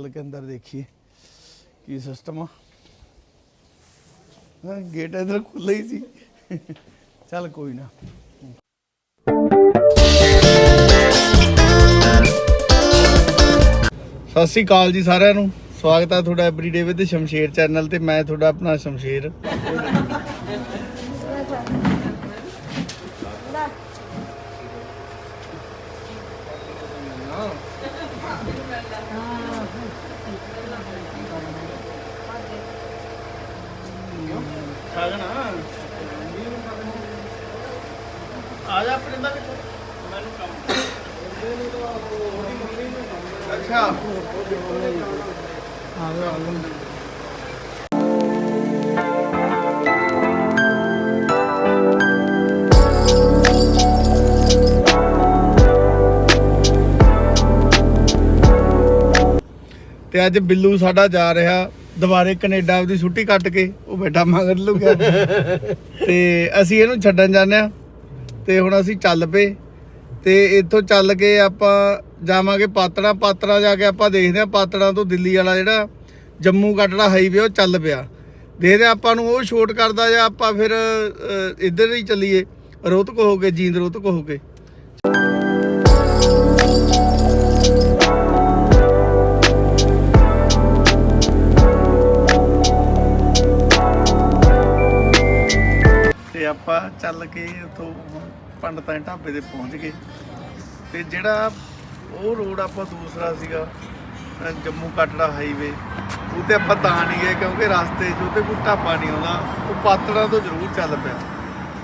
ਚੱਲ ਕੇ ਅੰਦਰ ਦੇਖੀਏ ਕੀ ਸਿਸਟਮ ਆ। ਹਾਂ ਗੇਟ ਇਧਰ ਖੁੱਲ੍ਹਾ ਹੀ ਸੀ। ਚੱਲ ਕੋਈ ਨਾ। ਸਤਿ ਸ੍ਰੀ ਅਕਾਲ ਜੀ ਸਾਰਿਆਂ ਨੂੰ। ਸਵਾਗਤ ਹੈ ਤੁਹਾਡਾ ਐਵਰੀਡੇ ਵਿਦ ਸ਼ਮਸ਼ੇਰ ਚੈਨਲ ਤੇ। ਮੈਂ ਤੁਹਾਡਾ ਆਪਣਾ ਸ਼ਮਸ਼ੇਰ। ਆ ਜਾ ਆਪਣੇ ਦਾ ਮੈਨੂੰ ਕੰਮ ਅੱਛਾ ਆ। ਗਿਆ ਆ ਤੇ ਅੱਜ ਬਿੱਲੂ ਸਾਡਾ ਜਾ ਰਿਹਾ ਦੁਬਾਰੇ ਕੈਨੇਡਾ ਆਪਦੀ ਛੁੱਟੀ ਕੱਟ ਕੇ ਉਹ ਬੈਠਾ ਮਗਰ ਲੁਕਿਆ। ਤੇ ਅਸੀਂ ਇਹਨੂੰ ਛੱਡਣ ਜਾਂਦੇ ਆ ਤੇ ਹੁਣ ਅਸੀਂ ਚੱਲ ਪਏ। ਤੇ ਇੱਥੋਂ ਚੱਲ ਕੇ ਆਪਾਂ ਜਾਵਾਂਗੇ ਪਾਤੜਾ। ਪਾਤੜਾ ਜਾ ਕੇ ਆਪਾਂ ਦੇਖਦੇ ਆ ਪਾਤੜਾ ਤੋਂ ਦਿੱਲੀ ਵਾਲਾ ਜਿਹੜਾ ਜੰਮੂ ਕਟੜਾ ਹਾਈਵੇ ਉਹ ਚੱਲ ਪਿਆ। ਦੇਖਦੇ ਆ ਆਪਾਂ ਨੂੰ ਉਹ ਸ਼ੋਟ ਕਰਦਾ ਜਾਂ ਆਪਾਂ ਫਿਰ ਇੱਧਰ ਹੀ ਚੱਲੀਏ। ਰੋਹਤਕ ਹੋ ਕੇ ਜੀਂਦ ਰੋਹਤਕ ਹੋ ਕੇ ਆਪਾਂ ਚੱਲ ਕੇ ਉਥੋਂ ਪੰਡਤਾਂ ਦੇ ਢਾਬੇ ਤੇ ਪਹੁੰਚ ਗਏ। ਤੇ ਜਿਹੜਾ ਉਹ ਰੋਡ ਆਪਾਂ ਦੂਸਰਾ ਸੀਗਾ ਜੰਮੂ ਕਟੜਾ ਹਾਈਵੇ ਉਹ ਤੇ ਆਪਾਂ ਤਾਂ ਨਹੀਂ ਗਏ ਕਿਉਂਕਿ ਰਸਤੇ 'ਚ ਉੱਤੇ ਕੋਈ ਢਾਬਾ ਨਹੀਂ ਆਉਂਦਾ। ਉਹ ਪਾਤੜਾ ਤੋਂ ਜ਼ਰੂਰ ਚੱਲ ਪਿਆ।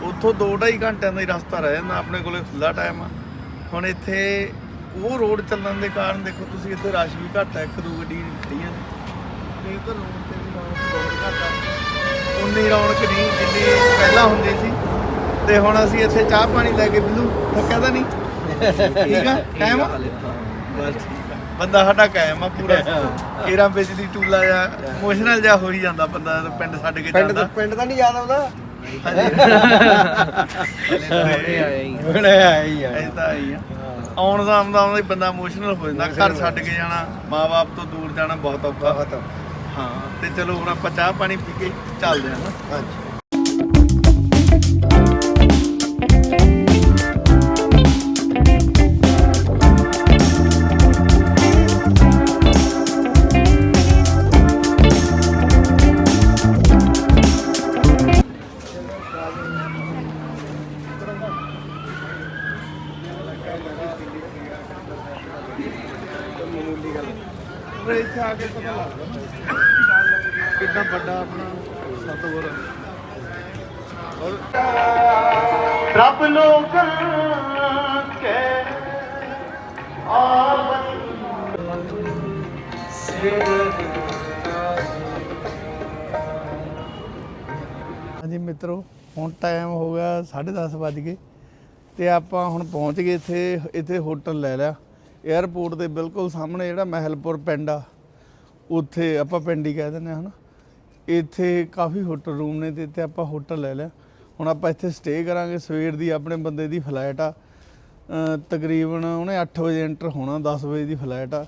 ਉੱਥੋਂ 2.5 ਘੰਟਿਆਂ ਦਾ ਹੀ ਰਸਤਾ ਰਹਿ ਜਾਂਦਾ, ਆਪਣੇ ਕੋਲੇ ਖੁੱਲਾ ਟਾਈਮ ਆ। ਹੁਣ ਇੱਥੇ ਉਹ ਰੋਡ ਚੱਲਣ ਦੇ ਕਾਰਨ ਦੇਖੋ ਤੁਸੀਂ ਇੱਥੇ ਰਸ਼ ਵੀ ਘੱਟ ਹੈ ਇੱਕ ਦੋ ਗੱਡੀਆਂ ਖੜੀਆਂ ਨੇ ਤੇ ਇੱਧਰ ਰੋਡ ਤੇ ਵੀ ਰੌਣਕ ਬਹੁਤ ਘੱਟ ਆ। ਉਨੀ ਰੌਣਕ ਨਹੀਂ ਜਿੰਨੀ ਪਹਿਲਾਂ ਹੁੰਦੀ ਸੀ। ਤੇ ਹੁਣ ਅਸੀਂ ਇੱਥੇ ਚਾਹ ਪਾਣੀ ਲੈ ਕੇ ਬਿੱਲੂ ਥੱਕਿਆ ਤਾਂ ਨਹੀਂ? ਠੀਕ ਆ? ਕਾਇਮ ਆ? ਬਸ ਠੀਕ ਆ। ਬੰਦਾ ਸਾਡਾ ਕਾਇਮ ਆ ਪੂਰਾ। ਕੇਰਾ ਬਿਜਲੀ ਟੂਲਾ ਜਾਂ ਇਮੋਸ਼ਨਲ ਜਿਹਾ ਹੋ ਹੀ ਜਾਂਦਾ ਬੰਦਾ ਜਦੋਂ ਪਿੰਡ ਛੱਡ ਕੇ ਪਿੰਡ ਜਾਂਦਾ। ਤੋਂ ਪਿੰਡ ਦਾ ਨਹੀਂ ਯਾਦ ਆਉਂਦਾ? ਹੁਣੇ ਆਏ ਹੀ ਹੁਣੇ ਆਏ ਹੀ ਆ। ਇਹ ਤਾਂ ਆਈ ਆ। ਆਉਣ ਦਾ ਆਉਂਦਾ ਆਉਂਦਾ ਹੀ ਬੰਦਾ ਇਮੋਸ਼ਨਲ ਹੋ ਜਾਂਦਾ। ਘਰ ਛੱਡ ਕੇ ਜਾਣਾ ਮਾਪੇ ਤੋਂ ਦੂਰ ਜਾਣਾ ਬਹੁਤ ਔਖਾ। ਬਹੁਤ ਹਾਂ ਤੇ ਚਲੋ ਹੁਣ ਆਪਾਂ ਚਾਹ ਪਾਣੀ ਪੀ ਕੇ ਚੱਲਦੇ ਹਾਂ ਨਾ। ਹਾਂਜੀ ਇੱਥੇ ਆ ਕੇ ਪਤਾ ਲੱਗਦਾ ਕਿੰਨਾ ਵੱਡਾ ਆਪਣਾ ਸਤਿਗੁਰ ਔਰ ਰੱਬ ਲੋਕਾਂ ਕੇ ਹਾਂਜੀ ਮਿੱਤਰੋ ਹੁਣ ਟਾਈਮ ਹੋ ਗਿਆ 10:30 ਵੱਜ ਗਏ ਤੇ ਆਪਾਂ ਹੁਣ ਪਹੁੰਚ ਗਏ ਇੱਥੇ ਇੱਥੇ ਹੋਟਲ ਲੈ ਲਿਆ। 에ਅਰਪੋਰਟ ਦੇ ਬਿਲਕੁਲ ਸਾਹਮਣੇ ਜਿਹੜਾ ਮਹਿਲਪੁਰ ਪਿੰਡ ਆ, ਉੱਥੇ ਆਪਾਂ ਪਿੰਡ ਹੀ ਕਹਿ ਦਿੰਦੇ ਹਾਂ ਹਨਾ। ਇੱਥੇ ਕਾਫੀ ਹੋਟਲ ਰੂਮ ਨੇ ਤੇ ਇੱਥੇ ਆਪਾਂ ਹੋਟਲ ਲੈ ਲਿਆ। ਹੁਣ ਆਪਾਂ ਇੱਥੇ ਸਟੇ ਕਰਾਂਗੇ, ਸਵੇਰ ਦੀ ਆਪਣੇ ਬੰਦੇ ਦੀ ਫਲਾਈਟ ਆ। ਤਕਰੀਬਨ ਉਹਨੇ 8 ਵਜੇ ਐਂਟਰ ਹੋਣਾ 10 ਵਜੇ ਦੀ ਫਲਾਈਟ ਆ।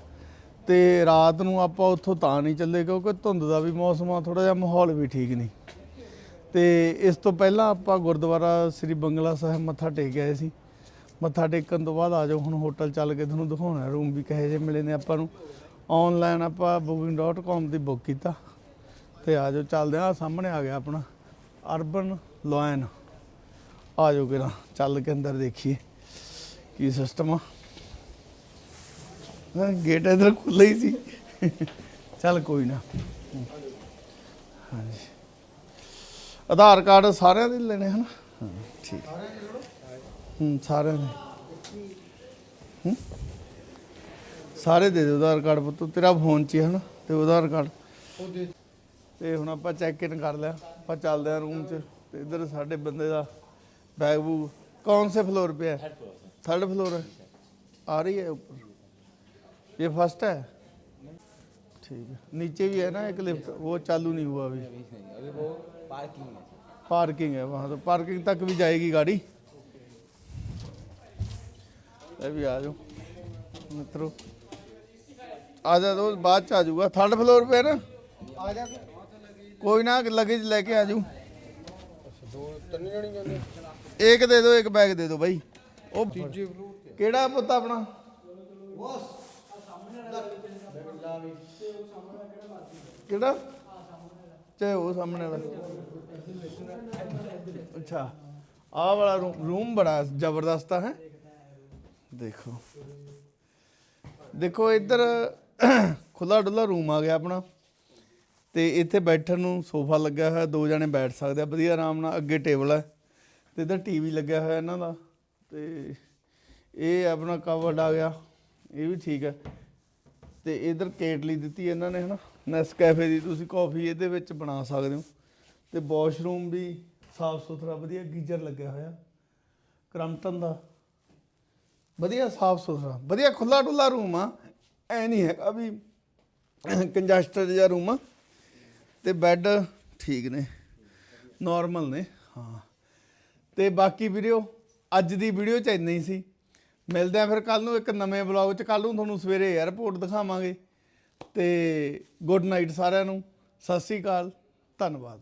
ਤੇ ਰਾਤ ਨੂੰ ਆਪਾਂ ਉੱਥੋਂ ਤਾਂ ਨਹੀਂ ਚੱਲੇ ਕਿਉਂਕਿ ਧੁੰਦ ਦਾ ਵੀ ਮੌਸਮ ਆ ਥੋੜਾ ਜਿਹਾ ਮਾਹੌਲ ਵੀ ਠੀਕ ਨਹੀਂ। ਤੇ ਇਸ ਤੋਂ ਪਹਿਲਾਂ ਆਪਾਂ ਗੁਰਦੁਆਰਾ ਸ੍ਰੀ ਬੰਗਲਾ ਸਾਹਿਬ ਮੱਥਾ ਟੇਕ ਆਏ ਸੀ। ਮੱਥਾ ਟੇਕਣ ਤੋਂ ਬਾਅਦ ਆ ਜਾਓ ਹੁਣ ਹੋਟਲ ਚੱਲ ਕੇ ਤੁਹਾਨੂੰ ਦਿਖਾਉਣਾ ਰੂਮ ਵੀ ਕਹੇ ਜੇ ਮਿਲੇ ਨੇ ਆਪਾਂ ਨੂੰ। ਆਨਲਾਈਨ ਆਪਾਂ booking.com ਤੇ ਬੁੱਕ ਕੀਤਾ ਤੇ ਆ ਜਾਓ ਚੱਲਦੇ ਆ ਸਾਹਮਣੇ ਆ ਗਿਆ ਆਪਣਾ ਅਰਬਨ ਲੋਇਨ ਆ ਜਾਓ ਕਿਰਾ ਚੱਲ ਕੇ ਅੰਦਰ ਦੇਖੀਏ ਕੀ ਸਿਸਟਮ ਆ। ਹਾਂ ਗੇਟ ਇਧਰ ਖੁੱਲ੍ਹਾ ਹੀ ਸੀ। ਚੱਲ ਕੋਈ ਨਾ। ਹਾਂਜੀ। ਆਧਾਰ ਕਾਰਡ ਸਾਰਿਆਂ ਦੇ ਲੈਣੇ ਹਨ। ਹਾਂ ਠੀਕ। ਹੂੰ ਸਾਰਿਆਂ ਨੇ। ਹੂੰ? ਸਾਰੇ ਦੇ ਦੇ ਆਧਾਰ ਕਾਰਡ ਪੁੱਤ ਤੇਰਾ ਫੋਨ 'ਚ ਹੈ ਨਾ ਤੇ ਆਧਾਰ ਕਾਰਡ। ਤੇ ਹੁਣ ਆਪਾਂ ਚੈੱਕ ਇਨ ਕਰ ਲਿਆ ਆਪਾਂ ਚੱਲਦੇ ਆ ਰੂਮ 'ਚ ਤੇ ਇੱਧਰ ਸਾਡੇ ਬੰਦੇ ਦਾ ਬੈਗ ਬੂਗ ਕੌਣ ਸੇ ਫਲੋਰ पे ਹੈ? ਥਰਡ ਫਲੋਰ ਹੈ? आ रही है ऊपर ये फर्स्ट है ठीक है नीचे भी है ना एक लिफ्ट वो चालू नहीं हुआ अभी ਪਾਰਕਿੰਗ वो पार्किंग है पार्किंग है वहाँ तो पार्किंग तक भी ਇਹ ਵੀ ਆ ਜਾਓ। ਮਿੱਤਰੋ, ਆ ਜਾ ਦੋ, ਬਾਅਦ ਚ ਆ ਜਾਊਗਾ। ਥਰਡ ਫਲੋਰ ਪੇ ਨਾ ਆ ਜਾ ਕੋਈ ਨਾ ਲਗੇਜ ਲੈ ਕੇ ਆ ਜਾਊ। ਇੱਕ ਦੇ ਦਿਓ ਇੱਕ ਬੈਗ ਦੇ ਦਿਓ ਬਾਈ। ਉਹ ਕਿਹੜਾ ਪੁੱਤ ਆਪਣਾ? ਕਿਹੜਾ? ਤੇ ਉਹ ਸਾਹਮਣੇ ਵਾਲਾ। ਅੱਛਾ ਆ ਵਾਲਾ ਰੂਮ ਬੜਾ ਜ਼ਬਰਦਸਤ ਹੈ। ਦੇਖੋ। ਦੇਖੋ, ਇੱਧਰ ਖੁੱਲਾ ਡੁੱਲਾ ਰੂਮ ਆ ਗਿਆ ਆਪਣਾ। ਤੇ ਇੱਥੇ ਬੈਠਣ ਨੂੰ ਸੋਫਾ ਲੱਗਿਆ ਹੋਇਆ, ਦੋ ਜਣੇ ਬੈਠ ਸਕਦੇ ਆ। ਵਧੀਆ ਆਰਾਮ ਨਾਲ, ਅੱਗੇ ਟੇਬਲ ਹੈ ਤੇ ਇੱਧਰ ਟੀਵੀ ਲੱਗਿਆ ਹੋਇਆ ਇਹਨਾਂ ਦਾ। ਤੇ ਇਹ ਆਪਣਾ ਕਵਰਡ ਆ ਗਿਆ। ਇਹ ਵੀ ਠੀਕ ਹੈ ਤੇ ਇਧਰ ਕੇਟਲੀ ਦਿੱਤੀ ਇਹਨਾਂ ਨੇ, ਹਨਾ? ਨੈਸਕੈਫੇ ਦੀ ਤੁਸੀਂ ਕਾਫੀ ਇਹਦੇ ਵਿੱਚ ਬਣਾ ਸਕਦੇ ਹੋ। ਤੇ ਵਾਸ਼ਰੂਮ ਵੀ ਸਾਫ਼ ਸੁਥਰਾ ਵਧੀਆ ਗੀਜ਼ਰ ਲੱਗਿਆ ਹੋਇਆ। ਕ੍ਰਮਟਨ ਦਾ। ਵਧੀਆ ਸਾਫ਼ ਸੁਥਰਾ, ਵਧੀਆ ਖੁੱਲਾ ਡੁੱਲਾ ਰੂਮ ਆ, ਐ ਨਹੀਂ ਹੈਗਾ ਵੀ ਕੰਜਸਟਡ ਜਿਹਾ ਰੂਮ ਆ। ਤੇ ਬੈੱਡ ਠੀਕ ਨੇ ਨਾਰਮਲ ਨੇ, ਹਾਂ। ਤੇ ਬਾਕੀ ਵੀਡੀਓ ਅੱਜ ਦੀ ਵੀਡੀਓ ਚ ਇੰਨਾ ਹੀ ਸੀ। ਮਿਲਦੇ ਆ ਫਿਰ ਕੱਲ ਨੂੰ ਇੱਕ ਨਵੇਂ ਵਲੌਗ ਚ। ਕੱਲ ਨੂੰ ਤੁਹਾਨੂੰ ਸਵੇਰੇ 에ਅਰਪੋਰਟ ਦਿਖਾਵਾਂਗੇ। ਤੇ ਗੁੱਡ ਨਾਈਟ ਸਾਰਿਆਂ ਨੂੰ। ਸਤਿ ਸ੍ਰੀ ਅਕਾਲ, ਧੰਨਵਾਦ।